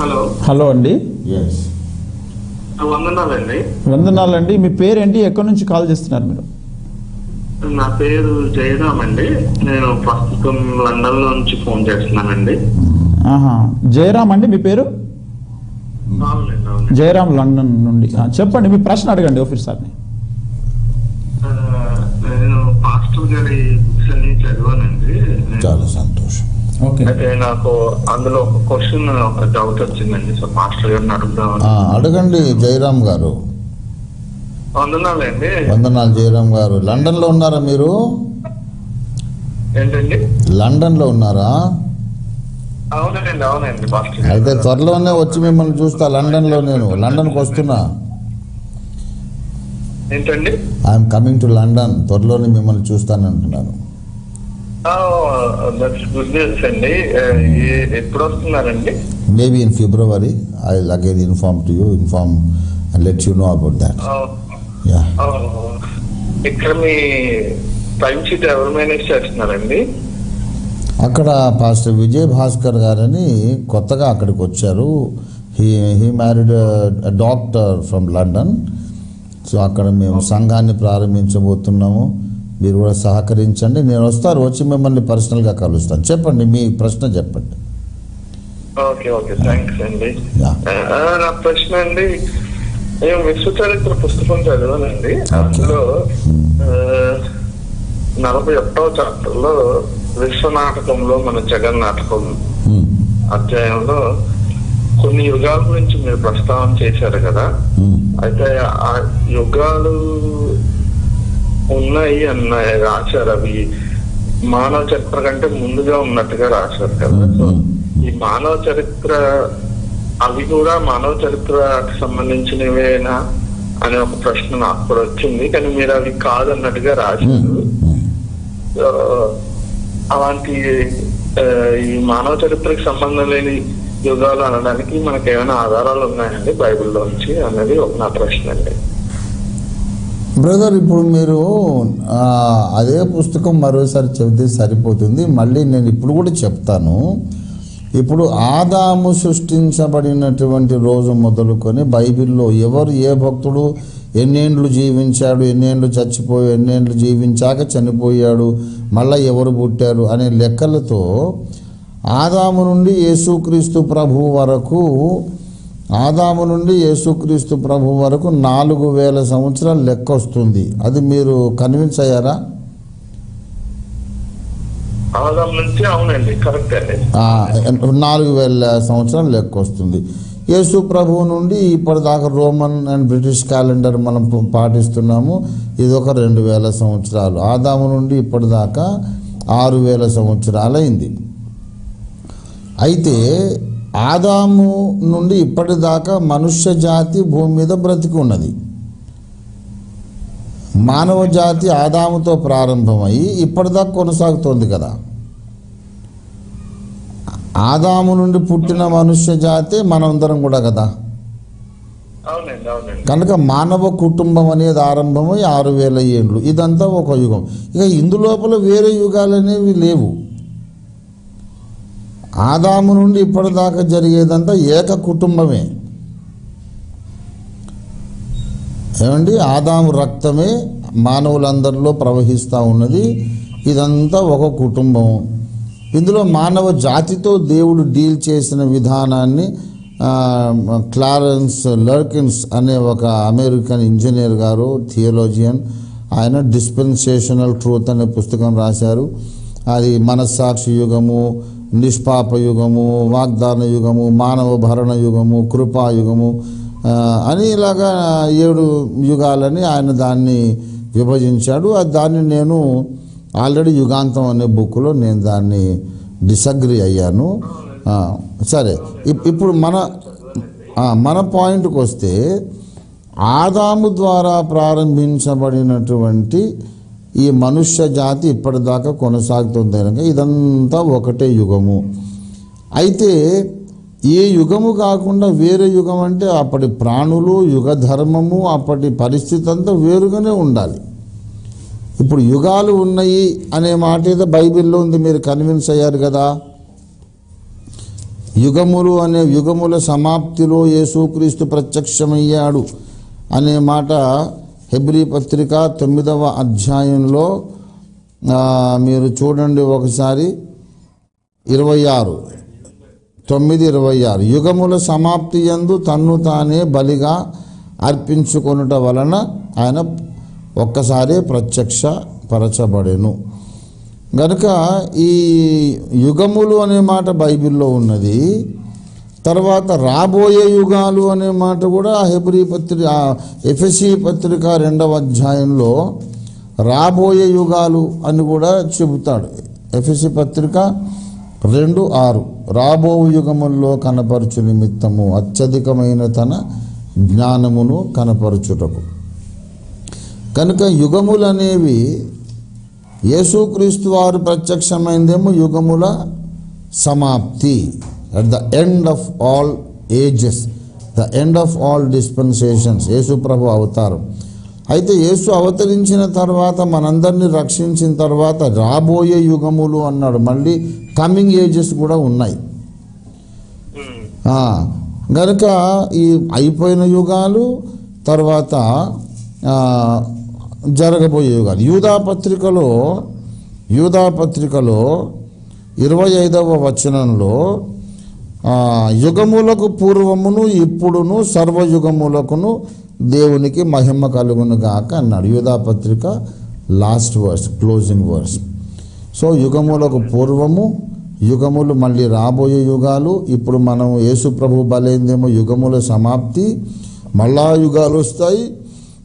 Hello. Hello అండి. Yes వందనాలండి. వందనాలండి. మీ పేరేంటి? ఎక్కడి నుంచి కాల్ చేస్తున్నారు మీరు? నా పేరు జయరామ్ అండి. నేను ప్రస్తుతం లండన్లో నుంచి ఫోన్ చేస్తున్నానండి. ఆహా. జయరామ్ అండి మీ పేరు? జయరామ్ లండన్ నుండి. చెప్పండి మీ ప్రశ్న అడగండి ఆఫీస్ సార్ని. ఆ, నేను పాస్టర్ గారి బుక్స్ అన్ని చదివానండి. చాలా సంతోషం. నాకు అందులో ఒక క్వశ్చన్ ఒక డౌట్ వచ్చిందండి. సో పాస్టర్ గారిని అడుగుదామని. ఆ, అడగండి జయరామ్ గారు. వందనాలండి వందనాలు జయరామ్ గారు. లండన్లో ఉన్నారా మీరు? ఏంటండి? ఉన్నారా? అవునండి అవునండి పాస్టర్ గారు. అయితే త్వరలోనే వచ్చి మిమ్మల్ని చూస్తా. లండన్లో నేను. లండన్కి వస్తున్నా. ఏంటండి? I'm coming to London. త్వరలోనే మిమ్మల్ని చూస్తానంటున్నాను గుడ్ న్యూస్ అండి. ఎప్పుడు వస్తున్నారండి maybe in February I again inform to you inform and let you know about that ఇక్కడ మీ టైం షీట్ ఎవరు మేనేజ్ చేస్తున్నారండి? అక్కడ పాస్టర్ విజయ్ భాస్కర్ గారని కొత్తగా అక్కడికి వచ్చారు. He he married doctor from London so అక్కడ మేము సంఘాన్ని ప్రారంభించబోతున్నాము. మీరు కూడా సహకరించండి. నేను వస్తారు వచ్చి మిమ్మల్ని పర్సనల్గా కలుస్తాను. చెప్పండి మీ ప్రశ్న చెప్పండి. Okay okay. థ్యాంక్స్ అండి. నా ప్రశ్న అండి నేను విశ్వ చరిత్ర పుస్తకం చదివానండి. అందులో నలభై ఒకటవ చాప్టర్లో విశ్వ నాటకంలో మన జగన్ నాటకం. అధ్యాయంలో కొన్ని యుగాల గురించి మీరు ప్రస్తావన చేశారు కదా. అయితే ఆ యుగాలు ఉన్నాయి అన్న రాశారు అవి. మానవ చరిత్ర కంటే ముందుగా ఉన్నట్టుగా రాశారు కదా. సో ఈ మానవ చరిత్ర అవి కూడా మానవ చరిత్రకు సంబంధించినవేనా అనే ఒక ప్రశ్న నాకు కూడా వచ్చింది. కానీ మీరు అవి కాదన్నట్టుగా రాశారు. అలాంటి ఈ మానవ చరిత్రకు సంబంధం లేని యుగాలు అనడానికి మనకి ఏమైనా ఆధారాలు ఉన్నాయండి బైబిల్లోంచి అనేది ఒక నా ప్రశ్న అండి. బ్రదర్ ఇప్పుడు మీరు అదే పుస్తకం మరోసారి చెబితే సరిపోతుంది. మళ్ళీ నేను ఇప్పుడు కూడా చెప్తాను. ఇప్పుడు ఆదాము సృష్టించబడినటువంటి రోజు మొదలుకొని బైబిల్లో ఎవరు ఏ భక్తుడు ఎన్నేండ్లు జీవించాడు ఎన్నేండ్లు చచ్చిపోయాడు ఎన్నేండ్లు జీవించాక చనిపోయాడు మళ్ళీ ఎవరు పుట్టారు అనే లెక్కలతో ఆదాము నుండి యేసుక్రీస్తు ప్రభు వరకు ఆదాము నుండి యేసుక్రీస్తు ప్రభు వరకు నాలుగు వేల సంవత్సరాలు లెక్క వస్తుంది అది మీరు కన్విన్స్ అయ్యారా? నాలుగు వేల సంవత్సరాలు లెక్క వస్తుంది యేసు ప్రభువు నుండి ఇప్పటిదాకా రోమన్ అండ్ బ్రిటిష్ క్యాలెండర్ మనం పాటిస్తున్నాము. ఇది ఒక రెండు వేల సంవత్సరాలు. ఆదాము నుండి ఇప్పటిదాకా ఆరు వేల సంవత్సరాలైంది. అయితే ఆదాము నుండి ఇప్పటిదాకా మనుష్య జాతి భూమి మీద బ్రతికి ఉన్నది మానవ జాతి ఆదాముతో ప్రారంభమయ్యి ఇప్పటిదాకా కొనసాగుతోంది కదా. ఆదాము నుండి పుట్టిన మనుష్య జాతి మనందరం కూడా కదా. కనుక మానవ కుటుంబం అనేది ఆరంభమై ఆరు వేల ఏండ్లు ఇదంతా ఒక యుగం. ఇక ఇందులోపల వేరే యుగాలు అనేవి లేవు. ఆదాము నుండి ఇప్పటిదాకా జరిగేదంతా ఏక కుటుంబమే. ఏమండి? ఆదాము రక్తమే మానవులందరిలో ప్రవహిస్తూ ఉన్నది. ఇదంతా ఒక కుటుంబం ఇందులో మానవ జాతితో దేవుడు డీల్ చేసిన విధానాన్ని క్లారెన్స్ లర్కిన్స్ అనే ఒక అమెరికన్ ఇంజనీర్ గారు థియోలోజియన్ ఆయన డిస్పెన్సేషనల్ ట్రూత్ అనే పుస్తకం రాశారు. అది మనస్సాక్షి యుగము నిష్పాప యుగము వాగ్దాన యుగము మానవ భరణ యుగము కృపాయుగము అని ఇలాగా ఏడు యుగాలని ఆయన దాన్ని విభజించాడు. అది దాన్ని నేను ఆల్రెడీ యుగాంతం అనే బుక్లో నేను దాన్ని డిసగ్రీ అయ్యాను. సరే ఇప్- ఇప్పుడు మన మన పాయింట్కి వస్తే ఆదాము ద్వారా ప్రారంభించబడినటువంటి ఈ మనుష్య జాతి ఇప్పటిదాకా కొనసాగుతుంది కనుక ఇదంతా ఒకటే యుగము. అయితే ఏ యుగము కాకుండా వేరే యుగం అంటే అప్పటి ప్రాణులు యుగ ధర్మము అప్పటి పరిస్థితి అంతా వేరుగానే ఉండాలి. ఇప్పుడు యుగాలు ఉన్నాయి అనే మాట ఏదో బైబిల్లో ఉంది మీరు కన్విన్స్ అయ్యారు కదా. యుగములు అనే యుగముల సమాప్తిలో యేసుక్రీస్తు ప్రత్యక్షమయ్యాడు అనే మాట హెబ్రీ పత్రిక తొమ్మిదవ అధ్యాయంలో మీరు చూడండి ఒకసారి. ఇరవై ఆరు. తొమ్మిది ఇరవై ఆరు. యుగముల సమాప్తి యందు తన్ను తానే బలిగా అర్పించుకొనుట వలన ఆయన ఒక్కసారి ప్రత్యక్ష పరచబడెను గనుక ఈ యుగములు అనే మాట బైబిల్లో ఉన్నది. తర్వాత రాబోయే యుగాలు అనే మాట కూడా హెబ్రీ పత్రిక ఎఫ్ఎస్సి పత్రిక రెండవ అధ్యాయంలో రాబోయే యుగాలు అని కూడా చెబుతాడు. ఎఫ్ఎస్సి పత్రిక రెండు ఆరు. రాబో యుగముల్లో కనపరచు నిమిత్తము అత్యధికమైన తన జ్ఞానమును కనపరచుటకు. కనుక యుగములు అనేవి యేసుక్రీస్తు వారు ప్రత్యక్షమైందేమో యుగముల సమాప్తి. At the end of all ages the end of all dispensations Yesu ప్రభు అవతారం అయితే యేసు అవతరించిన తర్వాత మనందరినీ రక్షించిన తర్వాత రాబోయే యుగములు అన్నాడు. మళ్ళీ కమింగ్ ఏజెస్ కూడా ఉన్నాయి. ఆ, గనుక ఈ అయిపోయిన యుగాలు తర్వాత జరగబోయే యుగాలు. యూదా పత్రికలో యూదా పత్రికలో ఇరవై ఐదవ వచనంలో యుగములకు పూర్వమును ఇప్పుడును సర్వయుగములకును దేవునికి మహిమ కలుగును గాక అన్నాడు. యూధాపత్రిక last verse closing verse so యుగములకు పూర్వము యుగములు మళ్ళీ రాబోయే యుగాలు ఇప్పుడు మనం యేసు ప్రభు బలైందేమో యుగముల సమాప్తి మళ్ళా యుగాలు వస్తాయి.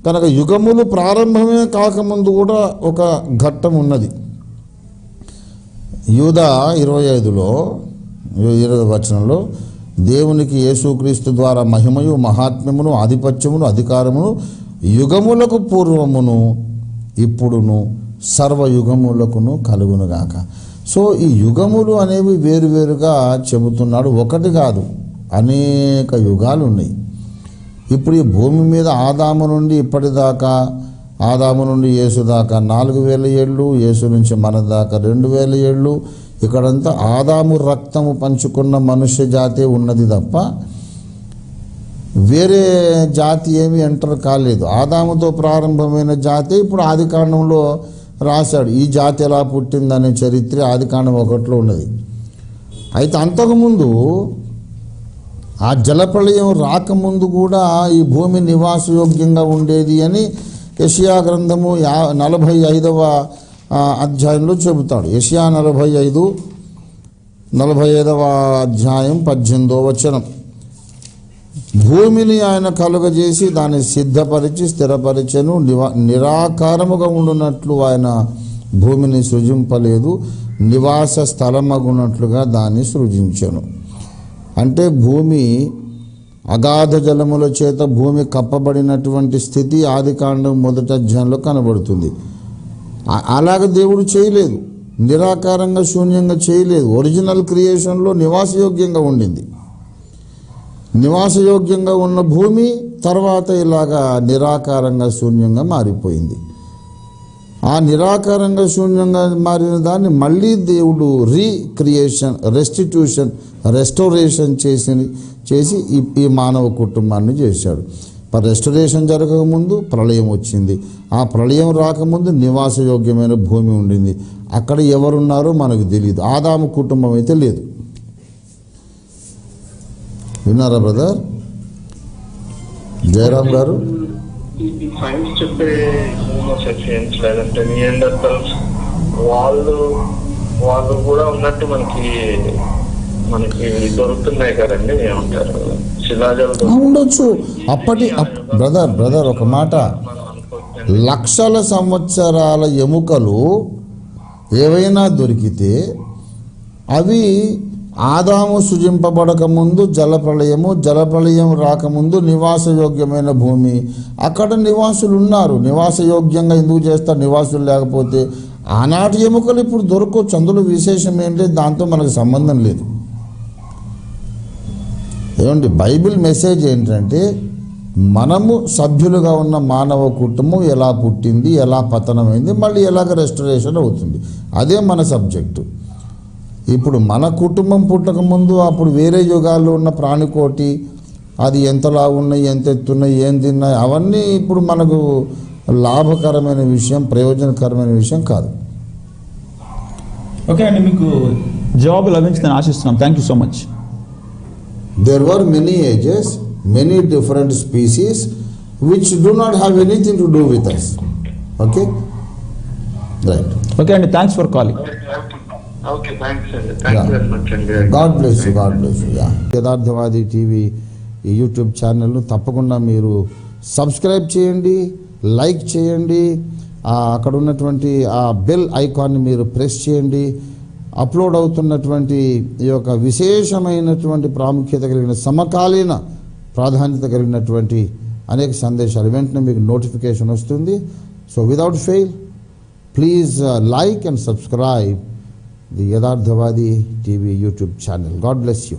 కనుక యుగములు ప్రారంభమే కాకముందు కూడా ఒక ఘట్టం ఉన్నది. యూదా ఇరవై ఐదులో ఇరవై వచనంలో దేవునికి యేసుక్రీస్తు ద్వారా మహిమయు మహాత్మ్యమును ఆధిపత్యమును అధికారమును యుగములకు పూర్వమును ఇప్పుడును సర్వయుగములకును కలుగునుగాక. సో ఈ యుగములు అనేవి వేరువేరుగా చెబుతున్నాడు. ఒకటి కాదు అనేక యుగాలు ఉన్నాయి ఇప్పుడు ఈ భూమి మీద ఆదాము నుండి ఇప్పటిదాకా ఆదాము నుండి యేసు దాకా నాలుగు వేల ఏళ్ళు యేసు నుంచి మన దాకా రెండు వేల ఏళ్ళు ఇక్కడంతా ఆదాము రక్తము పంచుకున్న మనుష్య జాతే ఉన్నది తప్ప వేరే జాతి ఏమి ఎంటర్ కాలేదు. ఆదాముతో ప్రారంభమైన జాతి ఇప్పుడు ఆది కాండంలో రాశాడు. ఈ జాతి ఎలా పుట్టిందనే చరిత్ర ఆది కాండం ఒకటిలో ఉన్నది. అయితే అంతకుముందు ఆ జలప్రళయం రాకముందు కూడా ఈ భూమి నివాసయోగ్యంగా ఉండేది అని యషియా గ్రంథము యా నలభై ఐదవ అధ్యాయంలో చెబుతాడు. యషియా నలభై ఐదు నలభై ఐదవ అధ్యాయం పద్దెనిమిదో వచనం. భూమిని ఆయన కలుగజేసి దాన్ని సిద్ధపరిచి స్థిరపరిచెను నివా నిరాకారముగా ఉండునట్లు ఆయన భూమిని సృజింపలేదు నివాస స్థలమగునట్లుగా దాన్ని సృజించను. అంటే భూమి అగాధ జలముల చేత భూమి కప్పబడినటువంటి స్థితి ఆదికాండం మొదటి అధ్యాయంలో కనబడుతుంది. అలాగ దేవుడు చేయలేదు. నిరాకారంగా శూన్యంగా చేయలేదు. ఒరిజినల్ క్రియేషన్లో నివాసయోగ్యంగా ఉండింది. నివాసయోగ్యంగా ఉన్న భూమి తర్వాత ఇలాగా నిరాకారంగా శూన్యంగా మారిపోయింది. ఆ నిరాకారంగా శూన్యంగా మారిన దాన్ని మళ్ళీ దేవుడు రీక్రియేషన్ రెస్టిట్యూషన్ రెస్టోరేషన్ చేసి చేసి ఈ ఈ మానవ కుటుంబాన్ని చేశాడు. రెస్టరేషన్ జరగకముందు ప్రళయం వచ్చింది ఆ ప్రళయం రాకముందు నివాసయోగ్యమైన భూమి ఉండింది అక్కడ ఎవరున్నారో మనకు తెలియదు ఆదాము కుటుంబం అయితే లేదు విన్నారా బ్రదర్ జయరామ్ గారు సైన్స్ చెప్పే హోమోసెక్షన్స్ లేదంటే వాళ్ళు వాళ్ళు కూడా ఉన్నట్టు మనకి మనకి దొరుకుతున్నాయి కదండి ఏమంటారు. ఉండొచ్చు. అప్పటి అప్- బ్రదర్ బ్రదర్ ఒక మాట. లక్షల సంవత్సరాల ఎముకలు ఏవైనా దొరికితే అవి ఆదాము సృజింపబడక ముందు జలప్రళయము జలప్రళయం రాకముందు నివాసయోగ్యమైన భూమి. అక్కడ నివాసులు ఉన్నారు నివాసయోగ్యంగా ఎందుకు చేస్తారు? నివాసులు లేకపోతే ఆనాటి ఎముకలు ఇప్పుడు దొరకవచ్చు అందులో విశేషం ఏంటి? దాంతో మనకు సంబంధం లేదు. ఏమండి బైబిల్ మెసేజ్ ఏంటంటే మనము సభ్యులుగా ఉన్న మానవ కుటుంబం ఎలా పుట్టింది ఎలా పతనమైంది మళ్ళీ ఎలాగ రెస్టరేషన్ అవుతుంది. అదే మన సబ్జెక్టు ఇప్పుడు మన కుటుంబం పుట్టక ముందు అప్పుడు వేరే యుగాల్లో ఉన్న ప్రాణికోటి అది ఎంతలా ఉన్నాయి ఎంత ఎత్తున్నాయి ఏం తిన్నాయి అవన్నీ ఇప్పుడు మనకు లాభకరమైన విషయం ప్రయోజనకరమైన విషయం కాదు. ఓకే అండి మీకు జవాబు లభించిందని ఆశిస్తున్నాం. Thank you so much there were many ages, many different species which do not have anything to do with us. Okay? Right. Okay అండి thanks for calling okay thanks అండి థ్యాంక్ యూ వెరీ మచ్ అండి God bless you God bless you yeah Yatharthavadi TV YouTube ఛానల్ను తప్పకుండా మీరు subscribe చేయండి like చేయండి ఆ అక్కడ ఉన్నటువంటి ఆ బెల్ ఐకాన్ని మీరు ప్రెస్ చేయండి అప్లోడ్ అవుతున్నటువంటి ఈ యొక్క విశేషమైనటువంటి ప్రాముఖ్యత కలిగిన సమకాలీన ప్రాధాన్యత కలిగినటువంటి అనేక సందేశాలు. వెంటనే మీకు నోటిఫికేషన్ వస్తుంది. So without fail please like and subscribe the Yatharthavadi TV YouTube channel God bless you